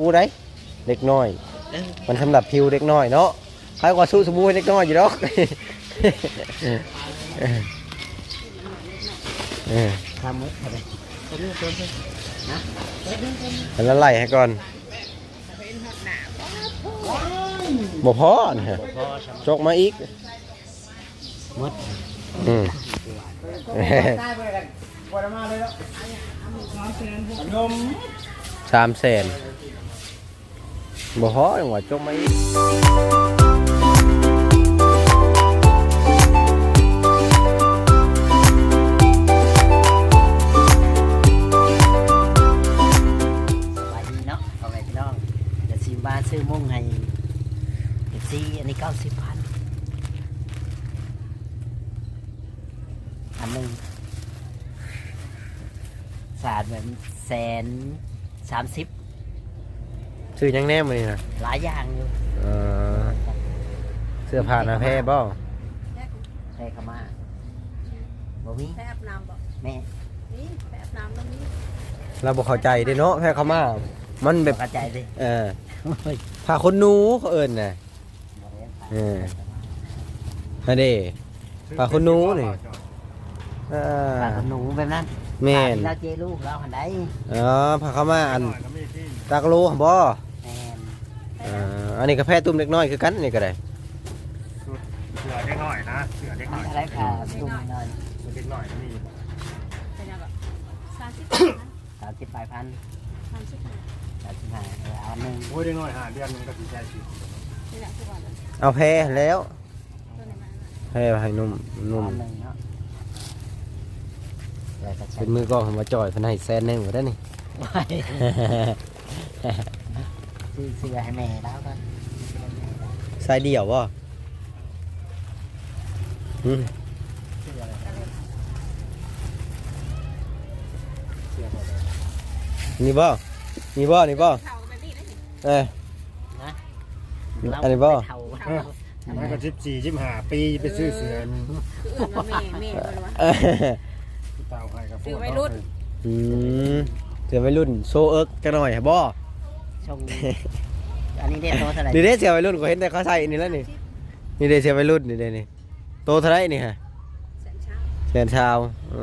บูได้เด็กน้อยเออมันสำหรับผิวเด็กน้อยเนาะใครกว่าสู้สบู่ให้เด็กน้อยอยู่ดอกเออทำมืดอะไรตัวนี้ตัวนี้นะอันนั้นไล่ให้ก่อนบ่พอนี่ฮะพอสำจกมาอีกมืดอืมสามแสน บ่พอจังหวะจกมาอีกสบายดีเนาะเอาไปพี่น้องเดี๋ยวซีบ้านซื้อมุ่งให้เดี๋ยวซีอันนี้เก้าสิบพันอันหนึ่งสาดแบบแสนสามสิบ ซื้อยังแน่มื้อนี้นะหลายอย่างอยู่เอ่อเสื้อผ้าหน้าแพร่บ่ใช่เข้ามาบ่มีแพบน้ำบอกแม่นี่แพบน้ำมันนี่เราบ่เข้าใจเด้เนาะแพร่เข้ามามันแบบกระจายดิเออเฮ้ยผ้าขนหนูเขาเอิ้นน่ะเออ นั่นเด้ผ้าขนหนูนี่ อ่ปลาาขนหนูแบบนั้นแม่นเราเจลูกเราหันได้อ๋อผ้าเข้ามาอันตากโลบ่แม่น อ่าอันนี้ก็แพร่ตุ้มเล็กน้อยคือกันนี่ก็ได้เสือเล็กหน่อยนะเสือเล็กหน่อยอะไรค่ะตุ้มหน่อยเสือเล็กหน่อยนี่เป็นยังไงสามสิบสามสิบปลายพันสามสิบห้าสามสิบห้าเออเอาหนึ่งโอ้ยเล็กหน่อยหาเดือนหนึงก็สีแค่สินี่แหละทุกวันเลยเอาแพร่แล้วตัวไหนมาแพร่ให้นุ่มนุ่มเอาหนึ่งเนาะแล้วก็ใช้เป็นมือกล้องมาจ่อยเพิ่นให้แสนหนึงบ่ได้นี่ไว้ ซื้อเสื้อให้แม่แล้วก็สายเดี่ยวบ่อืมเสื้ออะไรนี่บ่นี่บ่นี่บ่เท่าแบบนี้ได้สิเอ้ย นะอันนี้บ่เท่ามันก็สิบสี่สิบห้าปีไปซื้อเสือคืออื่นมาแม่แม่คนวะเอ้ยเต่าให้กับพวกเสือวัยรุ่น อืมเสือวัยรุ่นโซเอิร์กจักหน่อยบ่ ชงอันนี้เรียกโตเท่าไหร่นี่เด้เสือวัยรุ่นก็เห็นแต่เขาใส่นี่แล้วนี่นี่เด้เสือวัยรุ่นนี่เด้นี่โตเท่าไหร่นี่ฮะแสนเช้าแสนชาวเอ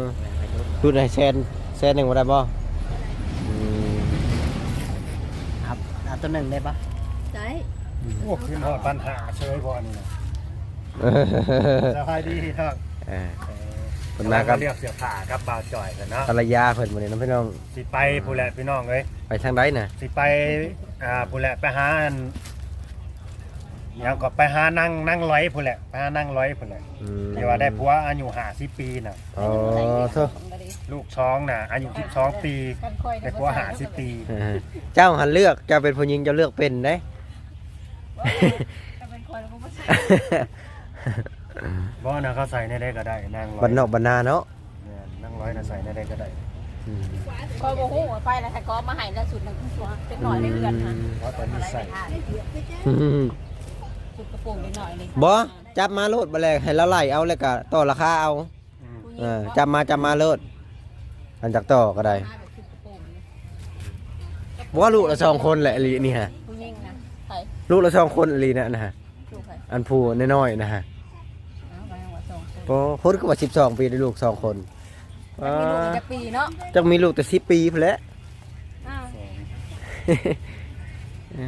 อรุ่นไหนแสนแสนหนึ่งบ่ได้บ่อืมครับเอาตัวหนึ่งได้ปะได้โอ้ขึ้นหอดปัญหาเชยบ่นี่นะเออสบายดีครับเออเออเพิ่นมากับเรียกเสือผ่าครับบ่าวจ่อยกันเนาะภรรยาเพิ่นมื้อนี้น้องพี่น้อง สิไปผู้แหละพี่น้องเอ้ยไปทางใดน่ะสิไปอ่าผู้แหละไปหาอันยังก็ไปหานั่งนั่งร้อยผู้แหละไปหานั่งร้อยผู้แหละอืมเดี๋ยวว่าได้ผัวอายุห้าสิบปีน่ะ อ๋อโทษลูกช้องน่ะอายุสิบสองปีกันคอยได้ผัวห้าสิบปีเออเจ้าหันเลือกเจ้าเป็นผู้หญิงเจ้าเลือกเป็นเด้กันเป็นคอยแล้วก็ใส่ บ่นะเขาใส่ในได้ก็ได้นั่งร้อยบ้านนอกบ้านนาเนาะเนี่ยนั่งร้อยนะใส่ในได้ก็ได้อืมคอยโมโหไปแล้วแต่ก็มาให้แล้วสุดหนึ่งตัวเป็นหน่อยในเดือนฮะเพราะตอนนี้ใส่สุดกระโปรงนิดหน่อยเลยบ่จับมาโลดบ่แลกให้เราไล่เอาแล้วก็ต่อราคาเอาอืมเออจับมาจับมาโลดอันจากต่อก็ได้มาแบบสุดกระโปรงเลยบ่ว่าลูกละสองคนแหละอหลีนี่ฮะผู้หญิงนะใส่ลูกละสองคนอหลีนะนะฮะถูกใส่อันผู้น้อยๆนะฮะเอาไป หัวสองคนบ่คนก็ว่า12ปีได้ลูกสองคนแต่มีลูกอีกจะปีเนาะจักมีลูกแต่10ปีพุ่นแหละอ้าว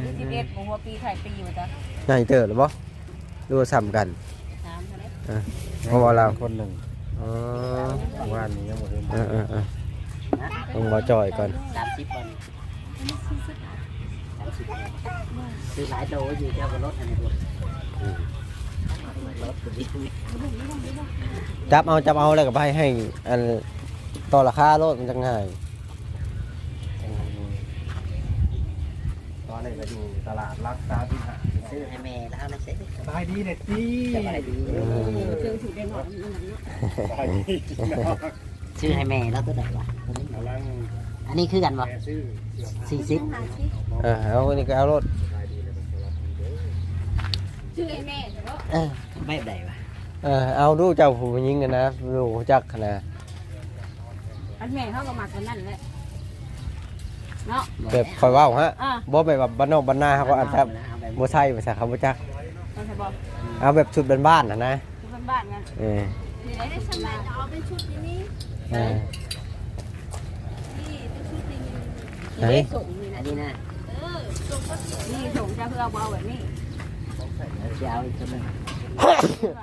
ยี่สิบเอ็ดหัวปีไข่ปีมาจ้ะใหญ่เติบหรือบ่ดูว่าซ้ำกันสามเท่าไหร่เพราะว่าเราคนหนึ่งอ๋อว่านนี้ยังหมดเลยเออเออเออต้องรอจ่อยก่อน สามสิบวันสามสิบซื้อหลายโตอยู่เจ้าก็ลดอันนี้ลดตัวนี้ จับเอาจับเอาแล้วก็ไปให้อันต่อราคาโลดมันจะง่ายตอนนี้ก็อยู่ตลาดรักษาที่หาซื้อให้แม่แล้วนะเซ็ตสบายดีเด็ดดีสบายดีเชิงถูกได้หน่อยมันเนาะสบายดีเนาะซื้อให้แม่แล้วตัวไหนวะตัวนี้กำลังอันนี้คือกันปะแม่ซื้อเสื้อผ้าสี่สิบเออเอาอันนี้ก็เอาโลดสบายดีเลยเป็นสวัสดีเด้อชื่อไอ้แม่เนาะเออ ไม่ได้วะเออเอาดูเจ้าผู้หญิงกันนะดูจักนะอันแม่เขาก็มาคนนั้นแหละเนาะแบบคอยเว้าฮะอ่าบ่แบบว่าบ้านนอกบ้านนาเขาก็อันแทบเอาแบบบ่ใช่ภาษาเขาบ่จัก เราจะบอกเอาแบบชุดบ้านๆน่ะนะทุกคนบ้านกันเออนี่ได้ได้สมัยจะเอาเป็นชุดนี้นี่เออนี่เป็นชุดนี้ไหนนี่ส่งนี่อันะนนี้นะเออส่งก็นี่ส่งจะเพื่อเอาเอาแบบนี้เราจะเอาอีกตัวหนึง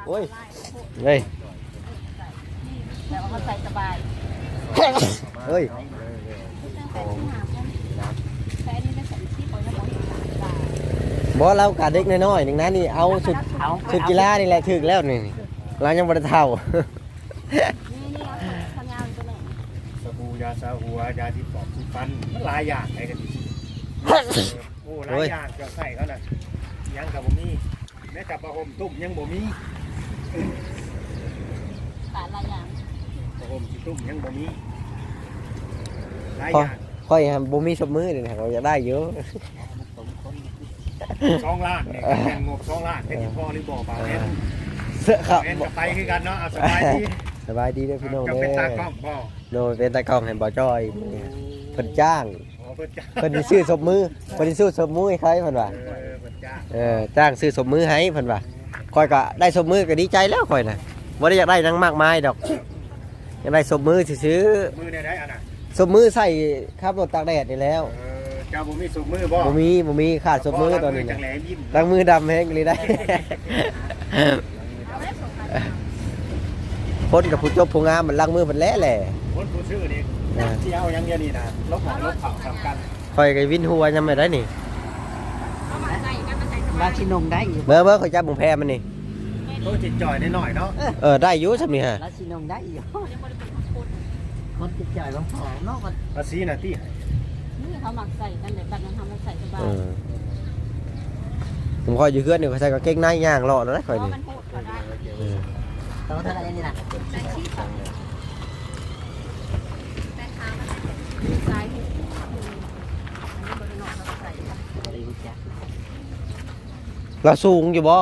โอ้ยเฮ้ยแต่ว่าเขาใส่สบายเฮ้ยตั้งแต่ที่หาพันแต่อันนี้ได้สองที่ปล่อยแล้วบอกสามบาทบ่เรากะเด็กน้อยๆนึงนะนี่เอาชุดเอาชุดกีฬานี่แหละถึกแล้วนี่เรายังบ่ได้เท่านี่นี่เอาทำงานตัวไหนสบู่ยาสระหัวยาที่ปอกที่ฟันมันหลายอย่างไอ้กันโอ้หลายอย่างเกี่ยวใส่เขาน่ะยังกับบ่มี แม้กับประหมตุ้มยังบ่มีตาลายอย่างประหมที่ตุ้มยังบ่มีหลายพออย่างค่อยหาบ่มีสมมือนี่นะเขาอยากได้เยอะสองล้านเนี่ยแข่งงบสองล้านเป็นพ่อหรือบ่เปล่าเนี่ยเสื้อครับเอ็นกับไปคือกันเนาะเอาสบายดีสบายดีเด้อพี่น้องจะเด้เป็นตาอกล้องบ่โดยเป็นตากล้องให้บ่จ้อยเพิ่นจ้างอ๋อเพิ่นจ้าเพิ่นสิซื้อสมมือเพิ่นสิซื้อสมมือให้ใครเพิ่นว่า เออเพิ่นจ้าเออจ้างซื้อสมมือให้เพิ่นว่าค่อยก็ได้สมมือก็ดีใจแล้วค่อยน่ะบ่ได้อยากได้หยังมากมายดอกอยากได้สมมือซื้อมือเนี่ยได้อันน่ะๆสมมือใส่ขับรถตากแดดนี่แล้วเออเจ้าบ่มีสุกมือบ่บ่มีบ่มีขาดสมมือตอนนี้จันะงแหลยิ้มล้างมือดำแห้งเลยได้เอาได้ส่งกันคนกับผู้จบผู้งามมันล้างมือมันแหละแหละคนผู้ชื่อนี่เออที่เอาอย่างเดียวนี่นะลบของลบเผาทำกันคอยกับวินหัวยังไม่ได้นี่เอามาใส่ กันมาใส่สบาบายชินงได้อยู่เบอร์เบอร์ขอยจับบุงแพมันนี่โตจิตจ่อยหน่อยๆเนาะเออได้อยุ่สำนี่ฮะบาชินงได้อยู่ยังไม่ได้เป็นคนคนติดจ่อยบางผอมเนาะมันภาษีน่ะที่นี่เขาหมักใส่กันเดี๋ยวบัดนั้นทำมันใส่สบายเออผมคอยอยู่เพื่อนนี่เขาใส่กางเกงในย่างรอแล้วนะเพคอยราะนี่มันโหดกว่าได้เออตัวเท่าไหร่นี่นะ แต่ชี้ฝั่งแต่ขามันเป็นซ้ายที่อันนี้บริโภคเขาใส่กัน บริวุฒิจ้ะ เราสูงอยู่บ่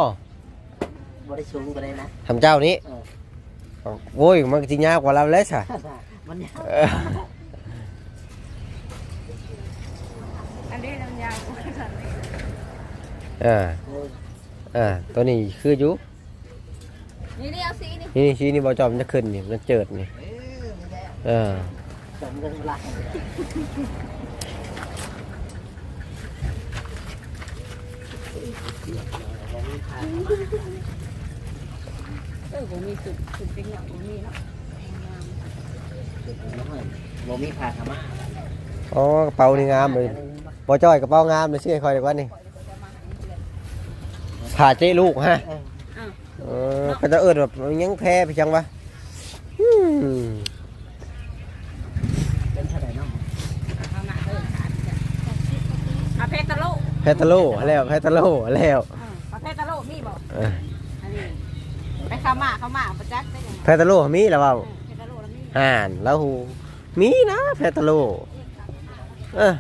บริสูงก็ได้นะทำเจ้านี้โอ้ยมันจริงยากกว่าเราเลยสะมันยาวเอออันนี้ลำยาวกว่ากันเลยเออเอ่าตัวนี้คืออยู่นี่นี่เอาสีนี่นี่ชี้นี่บอจอมนจะขึ้นนี่มันเจิดนี่เออสมกันละ เออผมมีสุดสุดจริงอย่างผมมีเนาะบ่มีผ้าขม่าอ๋อกระเป๋านี่งามเลยบอจอยกระเป๋างามเลยชื่อให้คอยดีกว่านี่ผ่าเจ้ลูกฮะเออก็จะเอิดแบบยังแพ้ไปจังวะอืมเป็นเท่าไหร่เนาะเอามาเออขาดจ้ะอาเพตาโล แพตาโลแล้วแพตาโลแล้วอาเพตาโลมีบอกเอออันนี้ไปข้ามาข้ามาประจักษ์ได้ยังแพตาโลมีแล้วเปล่าเพตาโลแล้วมีอ่านแล้วหูมีนะแพตาโลเออ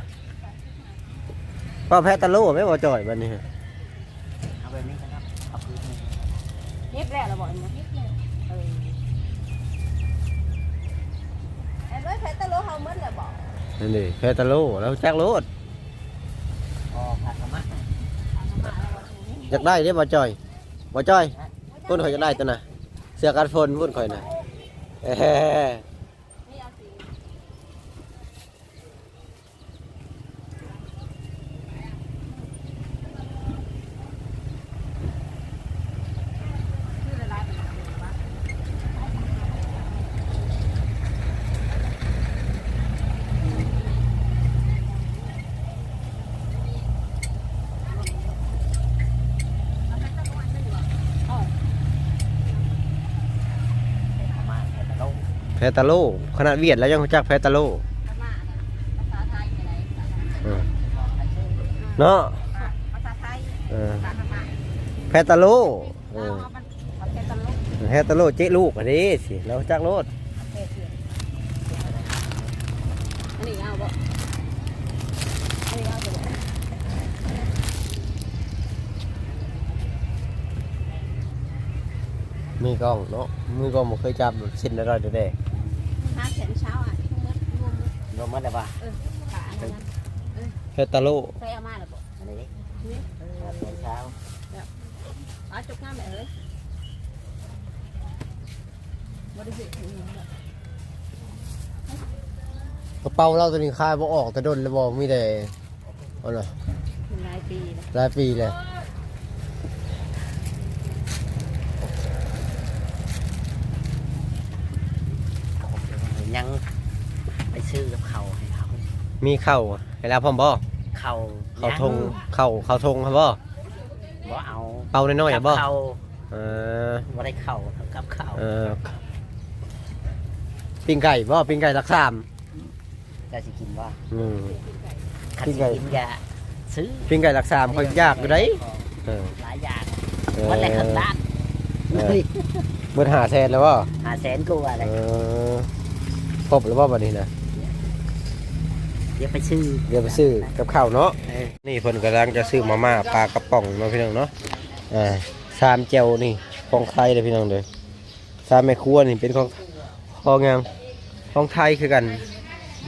ว่าแพตาโลไม่บอจ่อยบันนี้เอาแบบนี้นะครับเอาพื้นนี่เย็บแล้วเราบอกอย่างนี้เออไอ้เบิร์ดเพตาโลเขาเหมือนเลยบอกนั่นดิแพตาโลแล้วจักโลดพ อยากได้เด้บอจ่อยบอจ่อยพุ่นข่อยอยากได้ตัวน่ะ เสื้อกันฝนพุ่นข่อยน่ะเอ้ย นี่เอาสีชื่อละลายเป็นอะไรวะ ขม่าแค่ตะโล แพตาโลขนาดเวียดแล้วยังรู้จักแพตาโลพม่าภาษาไทยอะไรเออเนาะภาษาไทยเออภาษาพม่าแพตาโลเอเราอเอามันมันเป็นตลกแพตาโลเจ๊ลูกอันนี้สิแล้วจักโลดเท่ๆอันนี้เอาบ่อันนี้เอาบ่มือกล้องเนาะมือกล้องบ่เคยจับแบบสิ้นแล้วเด้อ ห้าแสนเช้าอะช่วงมื้อรวมมื้อรวมมาได้ป่ะเออขาอันนั้นเฮ็ดตะโลใส่เอามาแล้วบ่อันนี้ครับตอนเช้าเอาจุกน้ำไปเอ้ยบ่ได้สิถึงหยังดอกกระเป๋าเราตัวนี้คายบ่ออกแต่ดนแล้วบ่มีแต่เอาล่ะเป็นหลายปีแล้วหลายปีเลย ยังไปซื้อกับเขาให้เขา มีเข้าวให้แล้วพร้อมบ่เขาเข้าวทงเข้าวเข้าวทงครับบ่บ่เอาเป่าน้อยๆกัอะบ่เขาเออบ่ได้เข้ากับเขาเออปิ้งไก่บ่ปิ้งไก่รักสามจะสิกินว่าอืมคันกินสิไก่กินยาซื้อปิ้งไก่รักสามเขายากอยู่ได้เออหลายอย่างเออวันละครึ่งล้านเออเบิดหาแทนแล้วบ่หาแสนกูอะไรเออครบแล้วบ่บัดนี้นะเดี๋ยวไปซื้อเดี๋ยวไปซื้อกับข้าวเนาะนี่เพิ่นกำลังจะซื้อมาม่าปลากระป๋องเนาะพี่น้องเนาะอ่าชามเจียวนี่ของไทยเลยพี่น้องเลยชามแม่ครัวนี่เป็นของของหยังของไทยคือกัน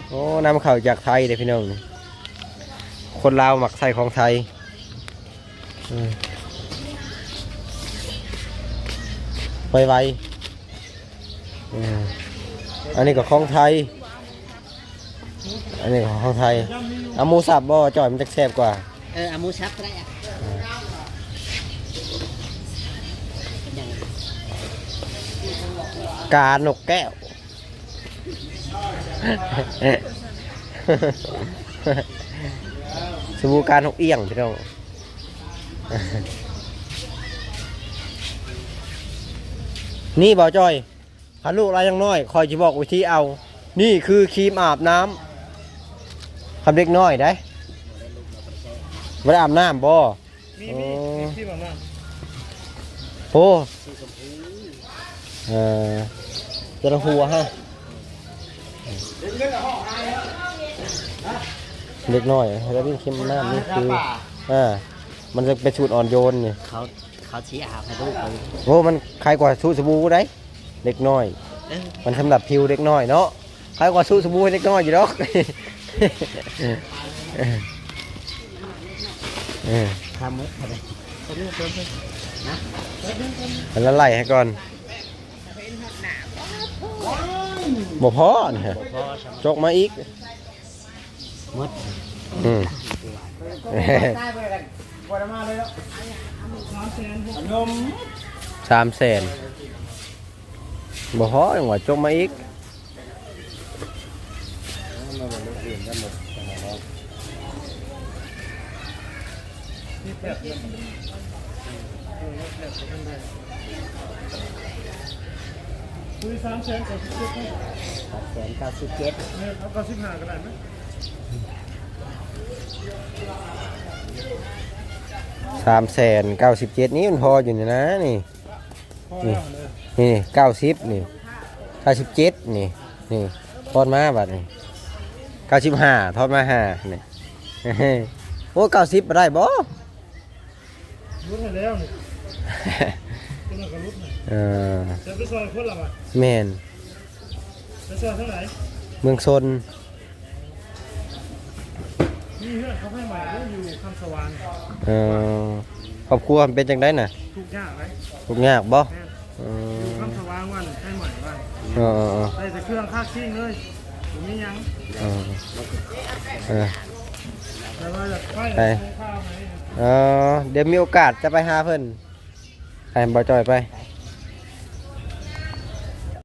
โอ้นำเข้าจากไทยเลยพี่น้องคนลาวหมักใส่ของไทยไวไวอันนี้ก็ของไทย อันนี้ก็ของไทยเอาหมูสับบ่จ่อยมันจะแซ่บกว่าเออเอาหมูชับก็ได้อะยังกาหนกแก้ว สบู่การหกเอี้ยงพี่น้องนี่บ่าวจอยพันลูกอะไรยังน้อย คอยจะบอกวิธีเอา นี่คือครีมอาบน้ำ คำเด็กน้อยได้ไม่ได้อาบน้ำบ่มีโอ้มีที่แบบนั้นโอ้เออจะละหัวฮะเล็กน้อยแล้ววิ่งเข้มน้ำนี่คืออ่ามันจะเป็นสูตรอ่อนโยนนี่เขาเขาชี้อาบให้ลูกเลยโอ้มันคล้ายกว่าสูตรสบู่ได้เล็กน้อยเออมันสำหรับผิวเล็กน้อยเนาะคล้ายกว่าสูตรสบู่ให้เล็กน้อยอยู่ดอกเออ ทำมุกอะไรตัวนี้ตัวนี้นะมันละไล่ให้ก่อนบ่พอนะฮะพอสมจกมาอีกมดอืมได้ไปกันปล่อยมาเลยแล้ วนมสามแสนบ่พอจังหวะจกมาอีกคุยสามแสนกับสิบเจ็ดให้แสนเก้าสิบเจ็ดเนี่ยเอาเก้าสิบห้าก็ได้ไหมสามแสนเก้าสิบเจ็ดนี้มันพออยู่นี่นะนี่พอแล้วเลยนี่เก้าสิบนี่เก้าสิบเจ็ดนี่นี่ทอดมาบัดนี่ ก้าสิบห้าทอดมาห้านี่โอ้เก้าสิบได้บ่รุดให้แล้วนี่คนละก็รุดนะเออจะไปซอยคนละว่ะแม่นไปซอยเท่าไหร่เมืองซนนี่เพื่อนเขาให้ใหม่แล้วอยู่คำสว่างเออครอบครัวมันเป็นจังไดน่ะทุกอย่างเลยทุกยากบ่แม่นเออยู่อคำสว่างวันให้ใหม่วันเออเออเออได้แต่เครื่องค่าซิ่งเลยผ มมีหยังเออเออแต่ว่าอยากไปไปข้าวไหมเออเดี๋ยวมีโอกาสจะไปหาเพิ่นให้บ่จอยไปไป